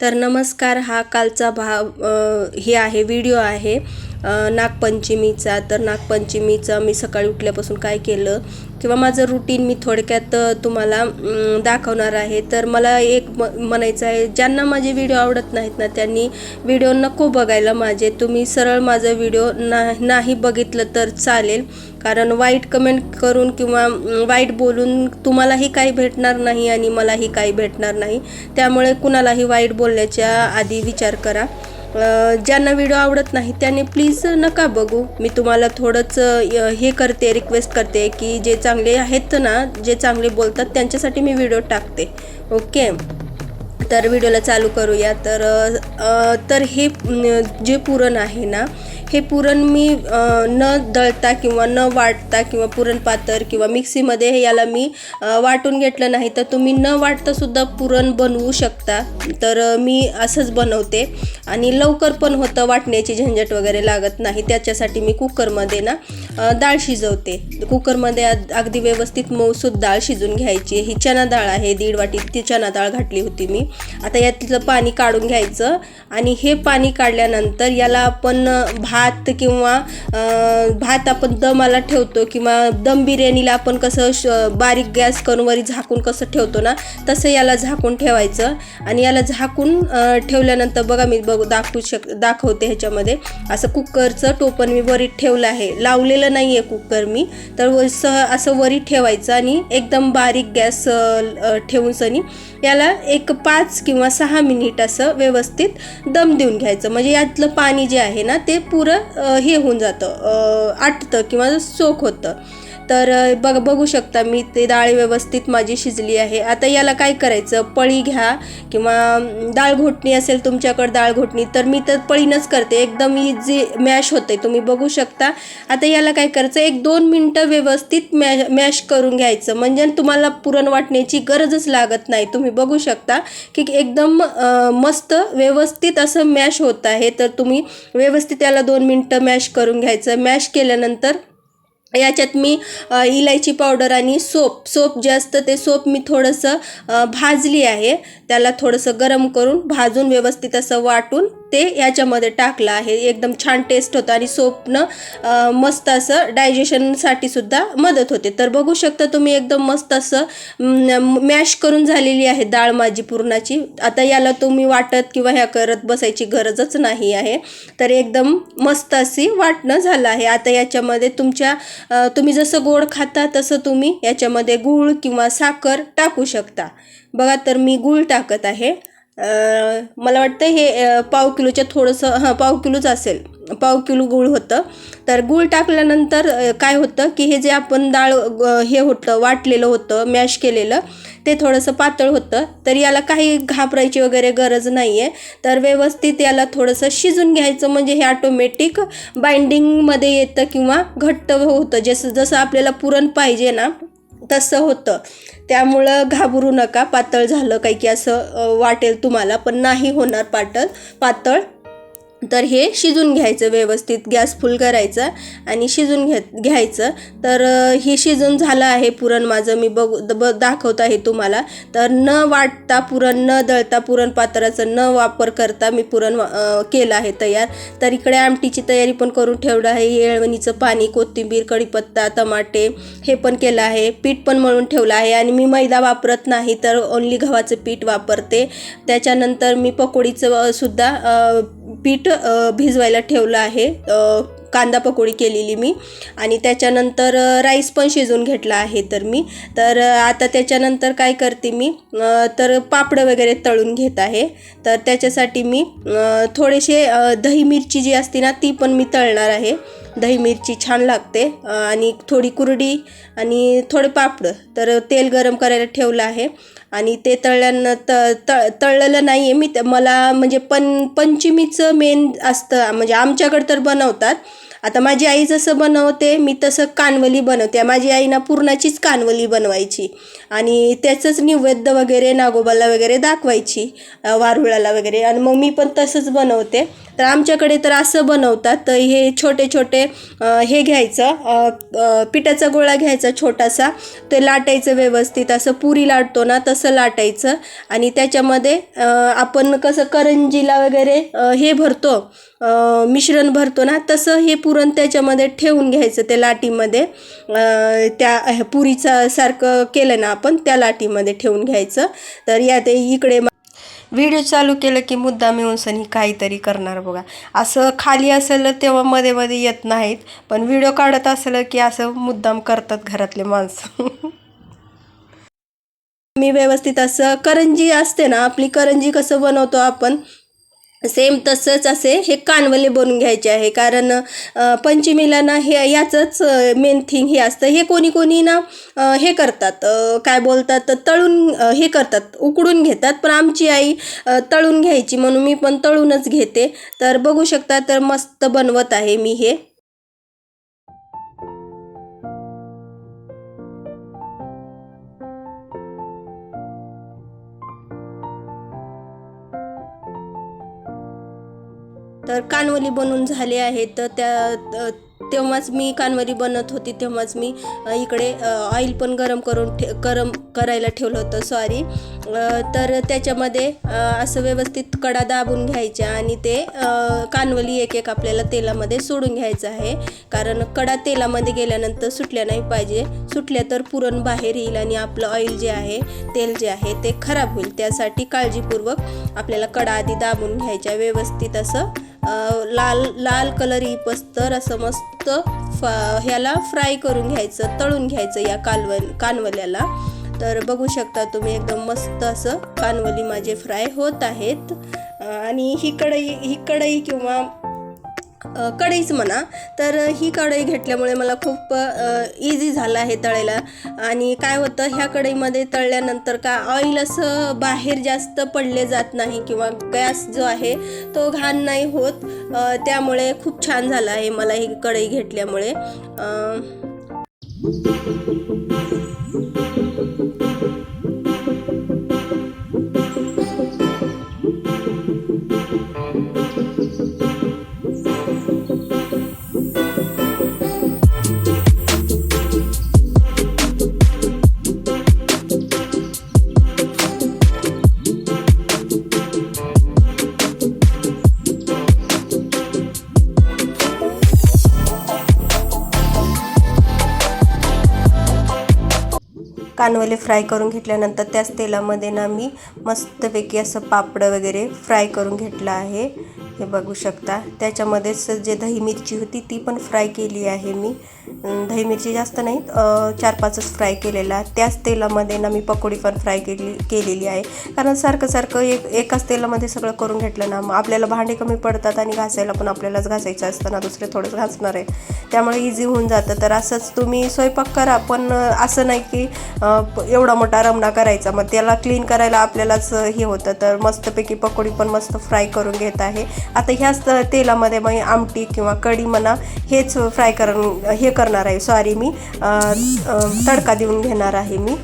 तर नमस्कार हा कालचा भाव हे आहे व्हिडिओ आहे नागपंचमीचा. तर नागपंचमीचा मी सकाळी उठल्यापासून काय केलं? किंवा माझं रुटीन मी थोडक्यात तुम्हाला दाखवणार आहे. तर मला एक म म्हणायचं आहे ज्यांना माझे व्हिडिओ आवडत नाहीत ना त्यांनी व्हिडिओ नको बघायला माझे. तुम्ही सरळ माझा व्हिडिओ ना नाही बघितलं तर चालेल. कारण वाईट कमेंट करून किंवा वाईट बोलून तुम्हालाही काही भेटणार नाही आणि मलाही काही भेटणार नाही. त्यामुळे कुणालाही वाईट बोलण्याच्या आधी विचार करा. ज्यांना व्हिडिओ आवडत नाही त्यांनी प्लीज नका बघू. मी तुम्हाला थोडंच हे करते रिक्वेस्ट करते की जे चांगले आहेत ना जे चांगले बोलतात त्यांच्यासाठी मी व्हिडिओ टाकते. ओके तर व्हिडिओला चालू करूया. तर तर हे जे पुरण आहे ना हे पुरण मी न दळता किंवा न वाटता किंवा पुरण पातर किंवा मिक्सीमध्ये याला मी वाटून घेतलं नाही. तर तुम्ही न वाटतासुद्धा पुरण बनवू शकता. तर मी असंच बनवते. आणि लवकर पण होतं वाटण्याची झंझट वगैरे लागत नाही. त्याच्यासाठी मी कुकरमध्ये ना डाळ शिजवते. कुकरमध्ये अगदी व्यवस्थित मऊसूद डाळ शिजून घ्यायची. ही चना डाळ आहे. दीड वाटी ती चना डाळ घातली होती मी. आता यातलं पाणी काढून घ्यायचं. आणि हे पाणी काढल्यानंतर याला आपण भा भात किंवा भात आपण दमाला ठेवतो किंवा दम बिर्याणीला आपण कसं श बारीक गॅस करून वरी झाकून कसं ठेवतो ना तसं याला झाकून ठेवायचं. आणि याला झाकून ठेवल्यानंतर बघा मी बघ दाखवू शक दाखवते ह्याच्यामध्ये. असं कुकरचं टोपण मी वरी ठेवलं आहे. लावलेलं नाही आहे कुकर मी तर व असं वरी ठेवायचं आणि एकदम बारीक गॅस ठेवून सनी याला एक पाच किंवा सहा मिनिट असं व्यवस्थित दम देऊन घ्यायचं. म्हणजे यातलं पाणी जे आहे ना ते पुरं हे होऊन जातं आटतं किंवा सोक होतं. तर बघ बघू शकता मी ते डाळ व्यवस्थित माझी शिजली आहे. आता याला काय करायचं? पळी घ्या किंवा डाळ घोटणी असेल तुमच्याकडे डाळ घोटणी तर मी तर पळीनंच करते. एकदम इझी मॅश होते तुम्ही बघू शकता. आता याला काय करायचं? एक दोन मिनटं व्यवस्थित मॅ मॅश करून घ्यायचं. म्हणजे तुम्हाला पुरण वाटण्याची गरजच लागत नाही. तुम्ही बघू शकता की एकदम मस्त व्यवस्थित असं मॅश होत आहे. तर तुम्ही व्यवस्थित याला दोन मिनटं मॅश करून घ्यायचं. मॅश केल्यानंतर याच्यात मी इलायची पावडर आणि सोप सोप जे असतं ते सोप मी थोडंसं भाजली आहे. त्याला थोडंसं गरम करून भाजून व्यवस्थित असं वाटून ते याच्यामध्ये टाकलं आहे. एकदम छान टेस्ट होतं आणि सोपनं मस्त असं डायजेशनसाठी सुद्धा मदत होते. तर बघू शकता तुम्ही एकदम मस्त असं मॅश करून झालेली आहे डाळ माझी पुरणाची. आता याला तुम्ही वाटत किंवा ह्या करत बसायची गरजच नाही आहे. तर एकदम मस्त अशी वाटणं झालं आहे. आता याच्यामध्ये तुमच्या तुम्ही जसं गोड खाता तसं तुम्ही याच्यामध्ये गूळ किंवा साखर टाकू शकता. बघा तर मी गूळ टाकत आहे. मला वाटतं हे पाव किलोच्या थोडंसं हां पाव किलोच असेल. पाव किलो गूळ होतं. तर गूळ टाकल्यानंतर काय होतं की हे जे आपण डाळ हे होतं वाटलेलं होतं मॅश केलेलं ते थोडंसं पातळ होतं. तर याला काही घाबरायची वगैरे गरज नाही आहे तर व्यवस्थित याला थोडंसं शिजून घ्यायचं म्हणजे हे ऑटोमॅटिक बाइंडिंगमध्ये येतं किंवा घट्ट होतं. जसं जसं आपल्याला पुरण पाहिजे ना तसं होतं. त्यामुळं घाबरू नका. पातळ झालं काही की असं वाटेल तुम्हाला पण नाही होणार पातळ पातळ तर हे शिजून घ्यायचं व्यवस्थित गॅस फुल करायचा आणि शिजून घ्या घ्यायचं. तर हे शिजून झालं आहे पुरण माझं मी बघ ब दाखवत आहे तुम्हाला. तर न वाटता पुरण न दळता पुरण पात्राचं न वापर करता मी पुरण केलं आहे तयार. तर इकडे आमटीची तयारी पण करून ठेवलं आहे. येळवणीचं पाणी कोथिंबीर कढीपत्ता टमाटे हे पण केलं आहे. पीठ पण मळून ठेवलं आहे आणि मी मैदा वापरत नाही तर ओन्ली गव्हाचं पीठ वापरते. त्याच्यानंतर मी पकोडीचं सुद्धा पीठ भिजवायला ठेवलं आहे. कांदा पकोडी केलेली मी. आणि त्याच्यानंतर राईस पण शिजवून घेतला आहे तर मी. तर आता त्याच्यानंतर काय करते मी? तर पापडं वगैरे तळून घेत आहे. तर त्याच्यासाठी मी थोडेसे दही मिरची जी असते ना ती पण मी तळणार आहे. दही मिरची छान लागते. आणि थोडी कुरडी आणि थोडे पापडं. तर तेल गरम करायला ठेवलं आहे. आणि ते तळल्यानं त तळ तळलेलं नाही आहे मी ते मला म्हणजे पण पंचमीचं मेन असतं म्हणजे आमच्याकडं तर बनवतात. आता माझी आई जसं बनवते मी तसं कानवली बनवते. माझी आई ना पुरणाचीच कानवली बनवायची. आणि त्याचंच नैवेद्य वगैरे नागोबाला वगैरे दाखवायची वारुळाला वगैरे. आणि मग मी पण तसंच बनवते. तर आमच्याकडे तर असं बनवतात तर हे छोटे छोटे हे घ्यायचं पिठाचा गोळा घ्यायचा छोटासा ते लाटायचं व्यवस्थित असं पुरी लाटतो ना तसं लाटायचं आणि त्याच्यामध्ये आपण कसं करंजीला वगैरे हे भरतो मिश्रण भरतो ना तसं हे पुरण त्याच्यामध्ये ठेवून घ्यायचं त्या लाटीमध्ये त्या पुरीचा सारखं केलं ना आपण त्या लाटीमध्ये ठेवून घ्यायचं. तर या ते इकडे व्हिडिओ चालू केलं की मुद्दा मिळून सनी काहीतरी करणार बघा. असं खाली असेल तेव्हा मध्ये मध्ये येत नाहीत पण व्हिडिओ काढत असलं की असं मुद्दाम करतात घरातले माणसं. मी व्यवस्थित असं करंजी असते ना आपली करंजी कसं बनवतो आपण सेम तसंच असे हे कानवले बनवून घ्यायचे आहे. कारण पंचमीला ना हे याचंच मेन थिंग हे असतं. हे कोणी कोणी ना हे करतात. काय बोलतात? तळून हे करतात. उकडून घेतात. पण आमची आई तळून घ्यायची म्हणून मी पण तळूनच घेते. तर बघू शकता तर मस्त बनवत आहे मी हे. तर कानवली बनवून झाले आहेत. तर त्या तेव्हाच मी कानवली बनत होती. तेव्हाच मी इकडे ऑइल पण गरम करून ठे गरम करायला ठेवलं होतं. सॉरी तर त्याच्यामध्ये असं व्यवस्थित कडा दाबून घ्यायच्या आणि ते कानवली एक एक आपल्याला तेलामध्ये सोडून घ्यायचं आहे. कारण कडा तेलामध्ये गेल्यानंतर सुटल्या नाही पाहिजे. सुटल्या तर पुरण बाहेर येईल आणि आपलं ऑइल जे आहे तेल जे आहे ते खराब होईल. त्यासाठी काळजीपूर्वक आपल्याला कडा आधी दाबून घ्यायच्या. व्यवस्थित असं लाल लाल कलर येईपस्तर असं मस्त फ ह्याला फ्राय करून घ्यायचं तळून घ्यायचं या कालव कानवल्याला. तर बघू शकता तुम्ही एकदम मस्त असं कानवली माझे फ्राय होत आहेत. आणि ही कढई ही कढई किंवा कढईच म्हणा. तर ही कढई घेतल्यामुळे मला खूप इझी झालं आहे तळायला. आणि काय होतं ह्या कढईमध्ये तळल्यानंतर का ऑइल असं बाहेर जास्त पडले जात नाही किंवा गॅस जो आहे तो घाण नाही होत. त्यामुळे खूप छान झालं आहे मला ही कढई घेतल्यामुळे. कानवले फ्राय करून घेतल्यानंतर त्याच तेलामध्ये ना मी मस्तपैकी असं पापडं वगैरे फ्राय करून घेतलं आहे. हे बघू शकता. त्याच्यामध्येच जे दही मिरची होती ती पण फ्राय केली आहे मी. दही मिरची जास्त नाही चार पाचच फ्राय केलेला त्याच तेलामध्ये ना मी पकोडी पण फ्राय केली केलेली आहे. कारण सारखं सारखं एक एकाच तेलामध्ये सगळं करून घेतलं ना मग आपल्याला भांडे कमी पडतात आणि घासायला पण आपल्यालाच घासायचं असतं ना दुसरे थोडंच घासणार आहे. त्यामुळे इझी होऊन जातं. तर असंच तुम्ही स्वयंपाक करा पण असं नाही की एवढा मोठा रमणा करायचा. मग त्याला क्लीन करायला आपल्यालाच हे होतं. तर मस्तपैकी पकोडी पण मस्त फ्राय करून घेत आहे. आता ह्याच तेलामध्ये मग आमटी किंवा कढी म्हणा हेच फ्राय कर हे करणार आहे. सॉरी मी. तडका देऊन घेणार आहे मी.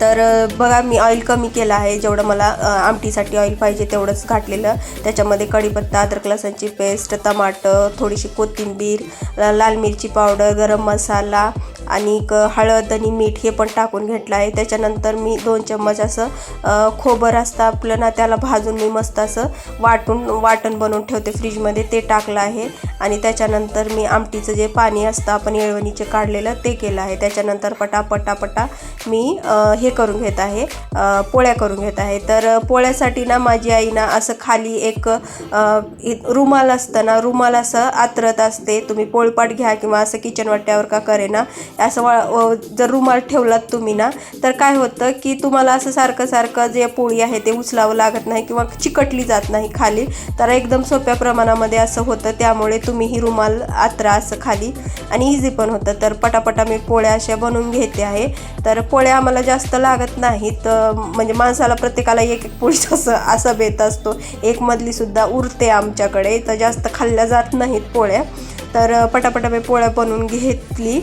तर बघा मी ऑइल कमी केलं आहे. जेवढं मला आमटीसाठी ऑइल पाहिजे तेवढंच घातलेलं. त्याच्यामध्ये कढीपत्ता अद्रक लसणची पेस्ट टमाटर थोडीशी कोथिंबीर लाल मिरची पावडर गरम मसाला आणि हळद आणि मीठ हे पण टाकून घेतलं आहे. त्याच्यानंतर मी दोन चम्मच असं खोबर असतं आपलं ना त्याला भाजून मी मस्त असं वाटून वाटण बनवून ठेवते फ्रीजमध्ये. ते टाकलं आहे. आणि त्याच्यानंतर मी आमटीचं जे पाणी असतं आपण येळवणीचे काढलेलं ते केलं आहे. त्याच्यानंतर पटापटापटा पटा मी हे करून घेत आहे. पोळ्या करून घेत आहे. तर पोळ्यासाठी ना माझी आई ना असं खाली एक रुमाल असतं ना रुमाल असं आतरत असते. तुम्ही पोळपाट घ्या किंवा असं किचन वाट्यावर का करे ना असं वा जर रुमाल ठेवलात तुम्ही ना तर काय होतं की तुम्हाला असं सारखं सारखं जे पोळी आहे ते उचलावं लागत नाही किंवा चिकटली जात नाही खाली. तर एकदम सोप्या प्रमाणामध्ये असं होतं त्यामुळे तुम्ही ही रुमाल आत्रा असं खाली. आणि इझी पण होतं. तर पटापटा मी पोळ्या अशा बनवून घेते आहे. तर पोळ्या आम्हाला जास्त लागत नाहीत. म्हणजे माणसाला प्रत्येकाला एक एक पोळी असं असा बेत असतो. एक मधलीसुद्धा उरते आमच्याकडे. तर जास्त खाल्ल्या जात नाहीत पोळ्या. तर पटापटा मी पोळ्या बनवून घेतली.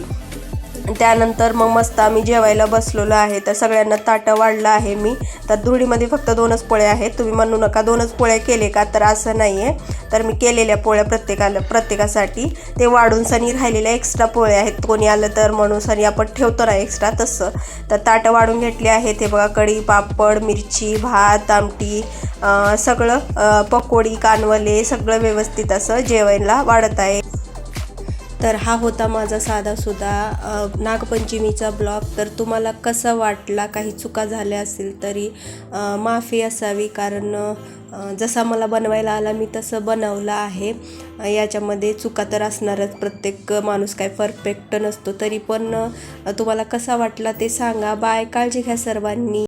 त्यानंतर मग मस्त आम्ही जेवायला बसलेलो आहे. तर सगळ्यांना ताटं वाढलं आहे मी. तर धुळीमध्ये फक्त दोनच पोळ्या आहेत. तुम्ही म्हणू नका दोनच पोळ्या केले का तर असं नाही आहे तर मी केलेल्या पोळ्या प्रत्येकाला प्रत्येकासाठी. ते वाढून सनी राहिलेल्या एक्स्ट्रा पोळ्या आहेत. कोणी आलं तर म्हणून सनी आपण ठेवतो ना एक्स्ट्रा तसं. तर ताटं वाढून घेतली आहेत. हे बघा कढी पापड मिरची भात आमटी सगळं पकोडी कानवले सगळं व्यवस्थित असं जेवायला वाढत आहे. तर हा होता माझा साधासुद्धा नागपंचमीचा ब्लॉग. तर तुम्हाला कसा वाटला काही चुका झाल्या असेल तरी माफी असावी. कारण जसा मला बनवायला आला मी तसं बनवलं आहे. याच्यामध्ये चुका तर असणारच. प्रत्येक माणूस काय परफेक्ट नसतो तरी पण तुम्हाला कसा वाटला ते सांगा. बाय. काळजी घ्या सर्वांनी.